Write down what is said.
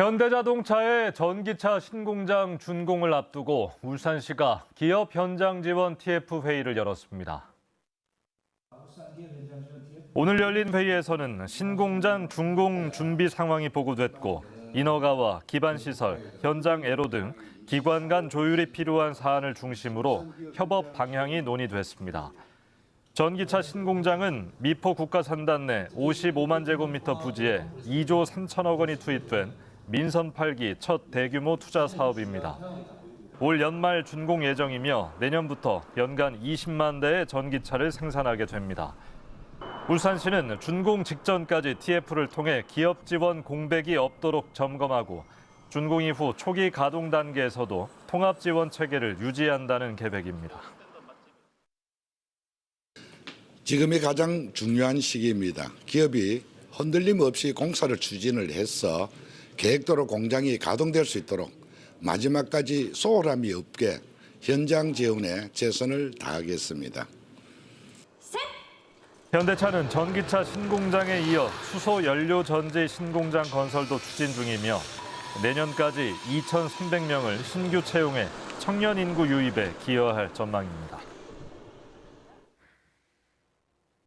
현대자동차의 전기차 신공장 준공을 앞두고 울산시가 기업 현장 지원 TF 회의를 열었습니다. 오늘 열린 회의에서는 신공장 준공 준비 상황이 보고됐고 인허가와 기반 시설, 현장 애로 등 기관 간 조율이 필요한 사안을 중심으로 협업 방향이 논의됐습니다. 전기차 신공장은 미포 국가산단 내 55만 제곱미터 부지에 2조 3천억 원이 투입된 민선 8기 첫 대규모 투자 사업입니다. 올 연말 준공 예정이며 내년부터 연간 20만 대의 전기차를 생산하게 됩니다. 울산시는 준공 직전까지 TF를 통해 기업 지원 공백이 없도록 점검하고 준공 이후 초기 가동 단계에서도 통합 지원 체계를 유지한다는 계획입니다. 지금이 가장 중요한 시기입니다. 기업이 흔들림 없이 공사를 추진을 해서 계획대로 공장이 가동될 수 있도록 마지막까지 소홀함이 없게 현장 지원에 최선을 다하겠습니다. 현대차는 전기차 신공장에 이어 수소 연료 전지 신공장 건설도 추진 중이며 내년까지 2,300명을 신규 채용해 청년 인구 유입에 기여할 전망입니다.